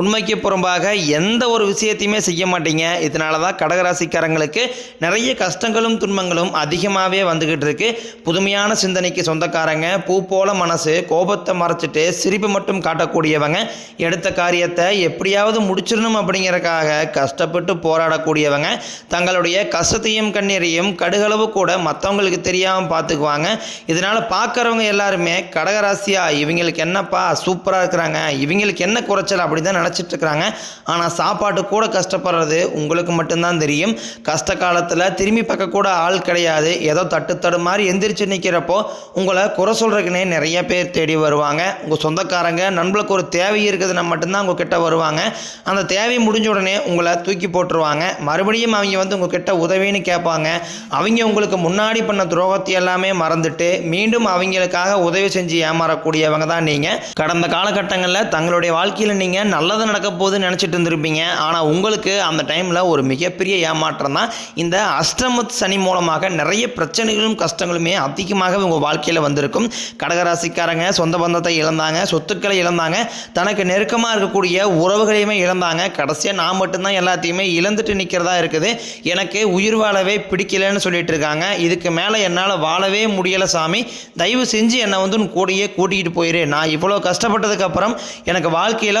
உண்மைக்கு புறம்பாக எந்த ஒரு விஷயத்தையுமே செய்ய மாட்டீங்க. இதனால தான் கடகராசிக்காரங்களுக்கு நிறைய கஷ்டங்களும் துன்பங்களும் அதிகமாகவே வந்துக்கிட்டு இருக்கு. புதுமையான சிந்தனைக்கு சொந்தக்காரங்க பூ போல மனசு கோபத்தை மறைச்சிட்டு சிரிப்பு மட்டும் காட்டக்கூடியவங்க எடுத்த காரியத்தை எப்படியாவது முடிச்சிடணும் அப்படிங்கிறக்காக கஷ்டப்பட்டு போராடக்கூடியவங்க தங்களுடைய கஷ்டத்தையும் கண்ணீரையும் கடுகளவு கூட மற்றவங்களுக்கு தெரியாமல் பார்த்துக்குவாங்க. இதனால் பார்க்குறவங்க எல்லாருமே கடகராசியா இவங்களுக்கு என்னப்பா சூப்பராக இருக்கிறாங்க இவங்களுக்கு என்ன குறைச்சல் அப்படி தான் நினச்சிட்டு இருக்கிறாங்க ஆனால் சாப்பாட்டு கூட கஷ்டப்படுறது உங்களுக்கு மட்டும்தான் தெரியும். கஷ்ட காலத்தில் திரும்பி பார்க்க கூட ஆள் கிடையாது. ஏதோ தட்டு தடு மாதிரி எந்திரிச்சு நிற்கிறப்போ உங்களை குறை சொல்கிறதுக்குனே நிறைய பேர் தேடி வருவாங்க. உங்கள் சொந்தக்காரங்க நண்பர்களுக்கு ஒரு தேவை இருக்குதுன்னா மட்டும்தான் உங்கள் கிட்ட வருவாங்க. அந்த தேவை முடிஞ்ச உடனே உங்களை தூக்கி போட்டுருவாங்க. மறுபடியும் அவங்க வந்து உங்கள் கிட்ட உதவின்னு கேட்பாங்க. அவங்க உங்களுக்கு முன்னாடி பண்ண துரோகத்தை எல்லாமே மறந்துட்டு மீண்டும் அவங்களுக்காக உதவி செஞ்சு ஏமாறக்கூடியவங்க தான் நீங்கள் கடந்த காலகட்டங்களில் தங்களுடைய வாழ்க்கையில் நீங்கள் நல்லது நடக்க போகுதுன்னு நினச்சிட்டு இருந்திருப்பீங்க. ஆனால் உங்களுக்கு அந்த டைமில் ஒரு மிகப்பெரிய ஏமாற்றம் தான் இந்த அஷ்டமத் சனி மூலமாக நிறைய பிரச்சனைகளும் கஷ்டங்களுமே அதிகமாக உங்கள் வாழ்க்கையில் வந்திருக்கும். கடகராசிக்காரங்க சொந்த பந்தத்தை இழந்தாங்க சொத்துக்களை இழந்தாங்க தனக்கு நெருக்கமாக இருக்கக்கூடிய உறவுகளையுமே இழந்தாங்க. கடைசியாக நான் மட்டும்தான் எல்லாத்தையுமே இழந்துட்டு நிற்கிறதா இருக்குது. எனக்கு உயிர் வாழவே பிடிக்கலன்னு சொல்லிட்டு இருக்காங்க. இதுக்கு மேலே என்னால் வாழவே முடியலை சாமி. தயவு செஞ்சு என்னை வந்து உன் கூடயே கூட்டிகிட்டு போயிரு. நான் இவ்வளோ கஷ்டப்பட்டதுக்கு அப்புறம் எனக்கு வாழ்க்கையில்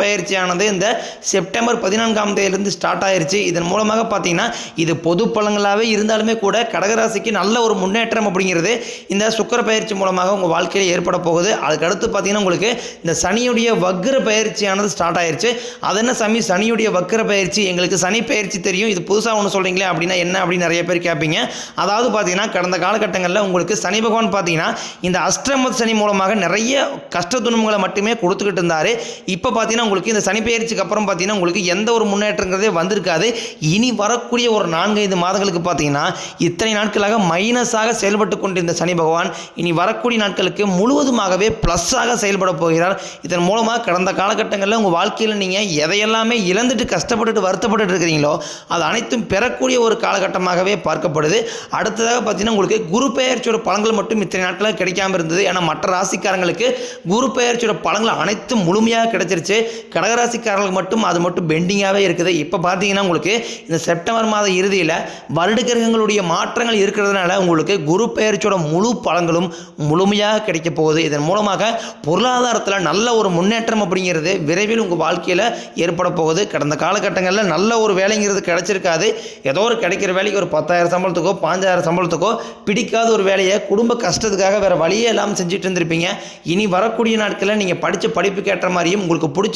பயிற்சியானது இந்த செப்டம்பர் பதினான்காம் தேதியிலிருந்து ஸ்டார்ட் ஆயிருச்சு. இதன் மூலமாக பார்த்தீங்கன்னா இது பொது பலங்களாகவே இருந்தாலுமே கூட கடகராசிக்கு நல்ல ஒரு முன்னேற்றம் அப்படிங்கிறது இந்த சுக்கர பயிற்சி மூலமாக உங்கள் வாழ்க்கையில் ஏற்பட போகுது. அதுக்கடுத்து பார்த்தீங்கன்னா உங்களுக்கு இந்த சனியுடைய வக்ர பயிற்சியானது ஸ்டார்ட் ஆயிருச்சு. அது என்ன சனியுடைய வக்ர பயிற்சி. எங்களுக்கு சனி பயிற்சி தெரியும். இது புதுசாக ஒன்று சொல்கிறீங்களே அப்படின்னா என்ன அப்படின்னு நிறைய பேர் கேட்பீங்க. அதாவது பார்த்தீங்கன்னா கடந்த காலகட்டங்களில் உங்களுக்கு சனி பகவான் பார்த்தீங்கன்னா இந்த அஷ்டமத் சனி மூலமாக நிறைய கஷ்ட துன்பங்களை மட்டுமே கொடுத்துக்கிட்டு இருந்தார். இப்போ பார்த்தீங்கன்னா உங்களுக்கு இந்த சனி அப்புறம் பார்த்தீங்கன்னா உங்களுக்கு எந்த ஒரு முன்னேற்றங்கிறதே வந்திருக்காது. இனி வரக்கூடிய ஒரு நான்கைந்து மாதங்களுக்கு பார்த்தீங்கன்னா இத்தனை நாட்களாக மைனஸாக செயல்பட்டு கொண்டிருந்த சனி பகவான் இனி வரக்கூடிய நாட்களுக்கு முழுவதுமாகவே ப்ளஸ்ஸாக செயல்பட போகிறார். இதன் மூலமாக கடந்த காலகட்டங்களில் உங்கள் வாழ்க்கையில் நீங்கள் எதையெல்லாமே இழந்துட்டு கஷ்டப்பட்டுட்டு வருத்தப்பட்டுட்டு இருக்கிறீங்களோ அது அனைத்தும் பெறக்கூடிய ஒரு காலகட்டமாகவே பார்க்கப்படுது. அடுத்ததாக பார்த்தீங்கன்னா உங்களுக்கு குரு பெயர்ச்சியோட பலன்கள் மட்டும் இத்தனை நாட்களாக கிடைக்காம இருந்தது. ஏன்னா மற்ற ராசிக்காரங்களுக்கு குரு பெயர்ச்சியோட பலன்கள் அனைத்தும் முழுமையாக கிடைச்சிருச்சு. கடகராசிக்காரர்களுக்கு மட்டும் அது மட்டும் பெண்டிங்காகவே இருக்குது. இப்போ பார்த்தீங்கன்னா உங்களுக்கு இந்த செப்டம்பர் மாத இறுதியில் வருட கிரகங்களுடைய மாற்றங்கள் இருக்கிறதுனால உங்களுக்கு குரு பெயர்ச்சியோட முழு பலன்களும் முழுமையாக கிடைக்க போகுது. இதன் மூலமாக பொருளாதாரத்தில் நல்ல ஒரு முன்னேற்றம் அப்படிங்கிறது விரைவில் உங்கள் வாழ்க்கையில் ஏற்பட போகுது. கடந்த காலகட்டங்களில் நல்ல ஒரு வேலைங்கிறது கிடைச்சிருக்காது. ஏதோ ஒரு கிடைக்கிற வேலைக்கு ஒரு பத்தாயிரம் சம்பளத்துக்கோ பாஞ்சாயிரம் சம்பளத்துக்கோ பிடிக்காத ஒரு வேலையை குடும்ப கஷ்டத்துக்காக வேறு வழியே இல்லாமல் செஞ்சுட்டு இருந்திருப்பீங்க. இனி வரக்கூடிய நாட்களில் நீங்கள் படித்த படிப்புக்கு ஏற்ற மாதிரியும் உங்களுக்கு பிடிச்ச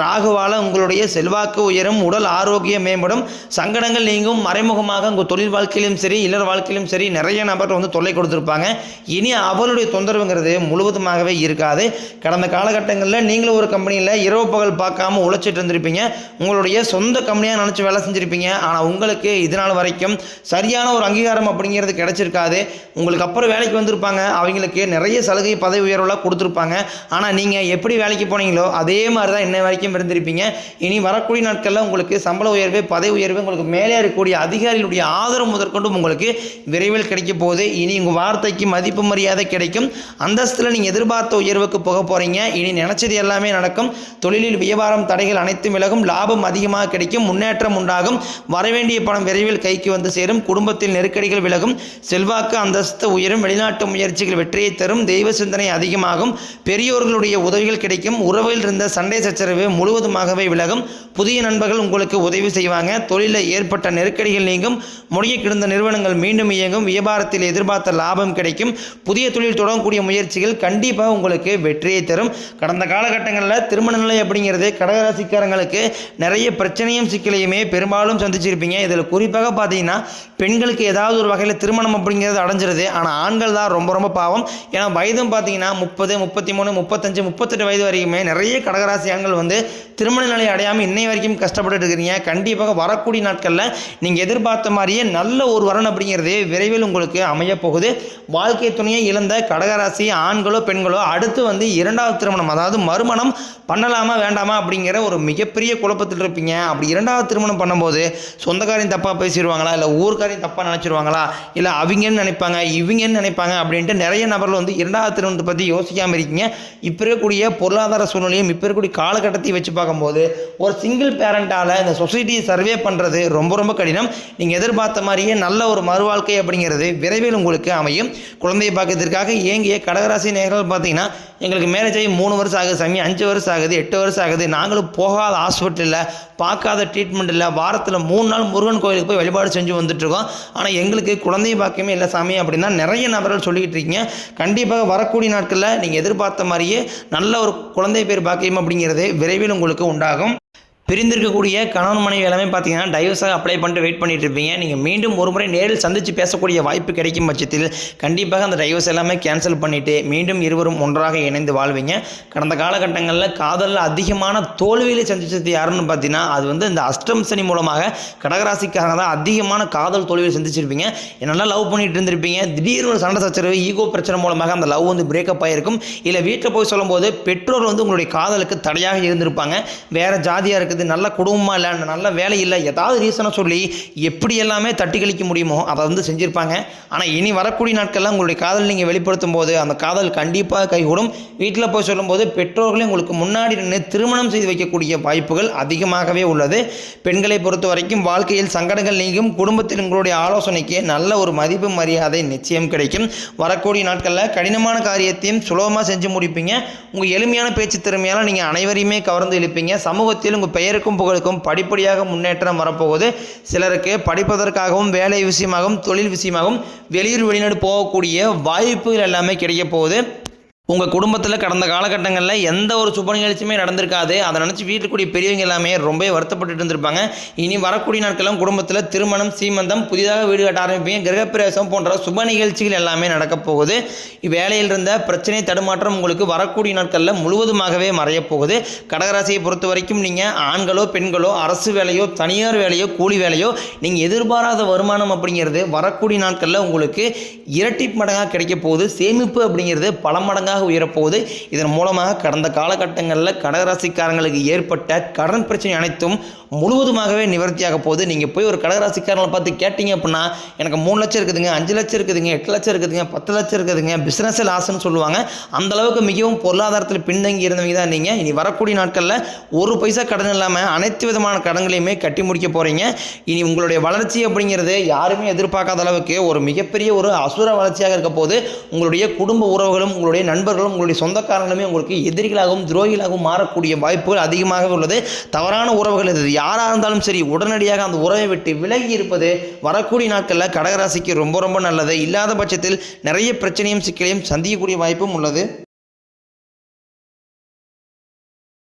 ராகுவால் உங்களுடைய செல்வாக்கு உயரும் உடல் ஆரோக்கியம் மேம்படும் சங்கடங்கள் நீங்கும். மறைமுகமாக உங்கள் தொழில் வாழ்க்கையிலும் சரி இல்லற வாழ்க்கையிலும் சரி நிறைய நபர்கள் வந்து தொல்லை கொடுத்துருப்பாங்க. இனி அவருடைய தொந்தரவுங்கிறது முழுவதுமாகவே இருக்காது. கடந்த காலகட்டங்களில் நீங்களும் ஒரு கம்பெனியில் இரவு பகல் பார்க்காம உழைச்சிட்டு இருந்திருப்பீங்க. உங்களுடைய சொந்த கம்பெனியாக நினச்சி வேலை செஞ்சுருப்பீங்க. ஆனால் உங்களுக்கு இது நாள் வரைக்கும் சரியான ஒரு அங்கீகாரம் அப்படிங்கிறது கிடைச்சிருக்காது. உங்களுக்கு அப்புறம் வேலைக்கு வந்திருப்பாங்க. அவங்களுக்கு நிறைய சலுகை பதவி உயர்வுலாம் கொடுத்துருப்பாங்க. ஆனால் நீங்கள் எப்படி வேலைக்கு போனீங்களோ அதே மாதிரி தான் என்ன வரைக்கும் இருந்திருப்பீங்க இனி வரக்கூடிய நாட்களில் உங்களுக்கு சம்பள உயர்வு பதவி உயர்வு உங்களுக்கு மேலே இருக்கக்கூடிய அதிகாரிகளுடைய ஆதரவு முதற்கொண்டு உங்களுக்கு விரைவில் கிடைக்க போகுது. இனி உங்கள் வார்த்தைக்கு மதிப்பு மரியாதை கிடைக்கும். அந்தஸ்தில் நீங்கள் எதிர்பார்த்த உயர்வுக்கு போக போகிறீங்க இனி நினச்சது எல்லாமே நடக்கும். தொழிலில் வியாபாரம் தடைகள் அனைத்தும் விலகும். லாபம் அதிகமாக கிடைக்கும். முன்னேற்றம் உண்டாகும். வரவேண்டிய பணம் விரைவில் கைக்கு வந்து சேரும். குடும்பத்தில் நெருக்கடிகள் விலகும். செல்வாக்கு அந்தஸ்து உயரும். வெளிநாட்டு முயற்சிகள் வெற்றியை தரும். தெய்வ சிந்தனை அதிகமாகும். பெரியோர்களுடைய உதவிகள் கிடைக்கும். உறவில் இருந்த சண்டை சச்சரவு முழுவதுமாகவே விலகும். புதிய நண்பர்கள் உங்களுக்கு உதவி செய்வாங்க. தொழிலில் ஏற்பட்ட நெருக்கடிகள் நீங்கும். முடங்கி கிடந்த நிறுவனங்கள் மீண்டும் இயங்கும். வியாபாரத்தில் எதிர்பார்த்த லாபம் கிடைக்கும். புதிய தொழில் தொடங்கக்கூடிய முயற்சிகள் கண்டிப்பாக உங்களுக்கு வெற்றியை தரும். கடந்த காலகட்டங்களில் திருமண நிலை அப்படிங்கிறது கடகராசிக்காரங்களுக்கு நிறைய பிரச்சனையும் சிக்கலையுமே பெரும்பாலும் சந்திச்சிருப்பீங்க. இதில் குறிப்பாக பார்த்தீங்கன்னா பெண்களுக்கு ஏதாவது ஒரு வகையில் திருமணம் அப்படிங்கிறது அடைஞ்சிருது. ஆனால் ஆண்கள் தான் ரொம்ப ரொம்ப பாவம். ஏன்னா வயதும் பார்த்தீங்கன்னா முப்பது முப்பத்தி மூணு முப்பத்தஞ்சு முப்பத்தெட்டு வயது வரைக்குமே நிறைய கடகராசி ஆண்கள் வந்து திருமண நிலை அடையாமல் இன்னை வரைக்கும் கஷ்டப்பட்டுட்டு இருக்கிறீங்க கண்டிப்பாக வரக்கூடிய நாட்களில் நீங்கள் எதிர்பார்த்த மாதிரியே நல்ல ஒரு வரன் அப்படிங்கிறது விரைவில் உங்களுக்கு அமையப்போகுது வாழ்க்கை துணையை இழந்த கடகராசி ஆண்களோ பெண்களோ அடுத்து வந்து இரண்டாவது திருமணம் அதாவது மறுமணம் பண்ணலாமா வேண்டாமா அப்படிங்கிற ஒரு மிகப்பெரிய குழப்பத்தில் இருப்பீங்க. அப்படி இரண்டாவது திருமணம் பண்ணும்போது சொந்தக்காரையும் தப்பாக பேசிடுவாங்களா? இல்லை ஊர்க்காரையும் தப்பாக நினச்சிருவாங்களா? இல்லை அவங்கன்னு நினைப்பாங்க இவங்கன்னு நினைப்பாங்க அப்படின்ட்டு நிறைய நபர்கள் வந்து இரண்டாவது திருமணத்தை பற்றி யோசிக்காமல் இருக்கீங்க. இப்போ இருக்கக்கூடிய பொருளாதார சூழ்நிலையும் இப்போ இருக்கக்கூடிய காலகட்டத்தில் காலகட்டத்தையும் வச்சு பார்க்கும்போது ஒரு சிங்கிள் பேரண்டால் இந்த சொசைட்டியை சர்வே பண்ணுறது ரொம்ப ரொம்ப கடினம். நீங்கள் எதிர்பார்த்த மாதிரியே நல்ல ஒரு மறுவாழ்க்கை அப்படிங்கிறது விரைவில் உங்களுக்கு அமையும். குழந்தையை பார்க்கறதுக்காக ஏங்கிய கடகராசி நேர்கள் பார்த்தீங்கன்னா எங்களுக்கு மேரேஜ் ஆகி மூணு வருஷம் ஆகுது சாமி அஞ்சு வருஷம் ஆகுது எட்டு வருஷம் ஆகுது. நாங்களும் போகாத ஹாஸ்பிட்டலில் பார்க்காத ட்ரீட்மெண்ட் இல்லை வாரத்தில் மூணு நாள் முருகன் கோயிலுக்கு போய் வழிபாடு செஞ்சு வந்துட்டுருக்கோம். ஆனால் எங்களுக்கு குழந்தை பாக்கியமே இல்லை சாமி அப்படின்னா நிறைய நபர்கள் சொல்லிக்கிட்டு இருக்கீங்க. கண்டிப்பாக வரக்கூடிய நாட்களில் நீங்கள் எதிர்பார்த்த மாதிரியே நல்ல ஒரு குழந்தை பேர் பாக்கியம் அப்படிங்கிறது விரைவில் உங்களுக்கு உண்டாகும். பிரிந்திருக்கக்கூடிய கணவன் மனைவி எல்லாமே பார்த்தீங்கன்னா டைவர்ஸாக அப்ளை பண்ணிட்டு வெயிட் பண்ணிட்டு இருப்பீங்க. நீங்கள் மீண்டும் ஒரு முறை நேரில் சந்தித்து பேசக்கூடிய வாய்ப்பு கிடைக்கும் பட்சத்தில் கண்டிப்பாக அந்த டைவர்ஸ் எல்லாமே கேன்சல் பண்ணிவிட்டு மீண்டும் இருவரும் ஒன்றாக இணைந்து வாழ்வீங்க. கடந்த காலகட்டங்களில் காதலில் அதிகமான தோல்வியில் சந்திச்சது யாருன்னு பார்த்தீங்கன்னா அது வந்து இந்த அஷ்டம் சனி மூலமாக கடகராசிக்காக தான் அதிகமான காதல் தோல்வியில் சந்திச்சிருப்பீங்க. என்னெல்லாம் லவ் பண்ணிட்டு இருந்திருப்பீங்க. திடீர்னு ஒரு சண்டை சச்சரவு ஈகோ பிரச்சனை மூலமாக அந்த லவ் வந்து பிரேக்கப் ஆகிருக்கும் இல்லை வீட்டில் போய் சொல்லும்போது பெற்றோர் வந்து உங்களுடைய காதலுக்கு தடையாக இருந்திருப்பாங்க. வேறு ஜாதியாக இருக்குது நல்ல குடும்பமாக இல்லை நல்ல வேலை இல்லை ஏதாவது ரீசனை சொல்லி எப்படி எல்லாமே தட்டி கழிக்க முடியுமோ அதை வந்து செஞ்சுருப்பாங்க. ஆனால் இனி வரக்கூடிய நாட்களில் உங்களுடைய காதல் நீங்கள் வெளிப்படுத்தும் போது அந்த காதல் கண்டிப்பாக கைகூடும். வீட்டில் போய் சொல்லும்போது பெற்றோர்களே உங்களுக்கு முன்னாடி நின்று திருமணம் செய்து வைக்கக்கூடிய வாய்ப்புகள் அதிகமாகவே உள்ளது. பெண்களை பொறுத்த வரைக்கும் வாழ்க்கையில் சங்கடங்கள் நீங்கும். குடும்பத்தில் உங்களுடைய ஆலோசனைக்கு நல்ல ஒரு மதிப்பு மரியாதை நிச்சயம் கிடைக்கும். வரக்கூடிய நாட்களில் கடினமான காரியத்தையும் சுலபமாக செஞ்சு முடிப்பீங்க. உங்கள் எளிமையான பேச்சு திறமையால் நீங்கள் அனைவரையுமே கவர்ந்து இழுப்பீங்க. சமூகத்தில் உங்கள் பெயருக்கும் புகழுக்கும் படிப்படியாக முன்னேற்றம் வரப்போகுது. சிலருக்கு படிப்பதற்காகவும் வேலை விஷயமாகவும் தொழில் விஷயமாகவும் வெளியூர் வெளிநாடு போகக்கூடிய வாய்ப்புகள் எல்லாமே கிடைக்க போகுது. உங்கள் குடும்பத்தில் கடந்த காலகட்டங்களில் எந்த ஒரு சுப நிகழ்ச்சியுமே நடந்திருக்காது. அதை நினச்சி வீட்டுக்குரிய பெரியவங்க எல்லாமே ரொம்ப வருத்தப்பட்டு இருந்திருப்பாங்க. இனி வரக்கூடிய நாட்களும் குடும்பத்தில் திருமணம் சீமந்தம் புதிதாக வீடு கட்ட ஆரம்பிப்பீங்க கிரகப்பிரவேசம் போன்ற சுப நிகழ்ச்சிகள் எல்லாமே நடக்கப் போகுது. வேலையில் இருந்த பிரச்சனை தடுமாற்றம் உங்களுக்கு வரக்கூடிய நாட்களில் முழுவதுமாகவே மறையப் போகுது. கடகராசியை பொறுத்த வரைக்கும் நீங்கள் ஆண்களோ பெண்களோ அரசு வேலையோ தனியார் வேலையோ கூலி வேலையோ நீங்கள் எதிர்பாராத வருமானம் அப்படிங்கிறது வரக்கூடிய நாட்களில் உங்களுக்கு இரட்டி மடங்காக கிடைக்க போகுது. சேமிப்பு அப்படிங்கிறது பல மடங்காக உயரப்போகுது. இதன் மூலமாக கடந்த காலகட்டங்களில் கடகராசிக்காரங்களுக்கு ஏற்பட்ட கடன் பிரச்சனை அனைத்தும் முழுவதுமாகவே நிவர்த்தியாக போகுது. நீங்கள் போய் ஒரு கடகராசிக்காரங்களை பார்த்து கேட்டீங்க அப்படின்னா எனக்கு மூணு லட்சம் இருக்குதுங்க அஞ்சு லட்சம் இருக்குதுங்க எட்டு லட்சம் இருக்குதுங்க பத்து லட்சம் இருக்குதுங்க பிஸ்னஸ் லாஸ்ன்னு சொல்லுவாங்க. அந்த அளவுக்கு மிகவும் பொருளாதாரத்தில் பின்தங்கி இருந்தவங்க தான் நீங்கள் இனி வரக்கூடிய நாட்களில் ஒரு பைசா கடன் இல்லாமல் அனைத்து விதமான கடன்களையுமே கட்டி முடிக்க போகிறீங்க இனி உங்களுடைய வளர்ச்சி அப்படிங்கிறது யாருமே எதிர்பார்க்காத அளவுக்கு ஒரு மிகப்பெரிய ஒரு அசுர வளர்ச்சியாக இருக்க போது உங்களுடைய குடும்ப உறவுகளும் உங்களுடைய நண்பர்களும் உங்களுடைய சொந்தக்காரங்களுமே உங்களுக்கு எதிரிகளாகவும் துரோகிகளாகவும் மாறக்கூடிய வாய்ப்புகள் அதிகமாக உள்ளது. தவறான உறவுகள் இது யாராக இருந்தாலும் சரி உடனடியாக அந்த உறவை விட்டு விலகி இருப்பது வரக்கூடிய நாட்களில் கடகராசிக்கு ரொம்ப ரொம்ப நல்லது. இல்லாத பட்சத்தில் நிறைய பிரச்சனையும் சிக்கலையும் சந்திக்கக்கூடிய வாய்ப்பும் உள்ளது.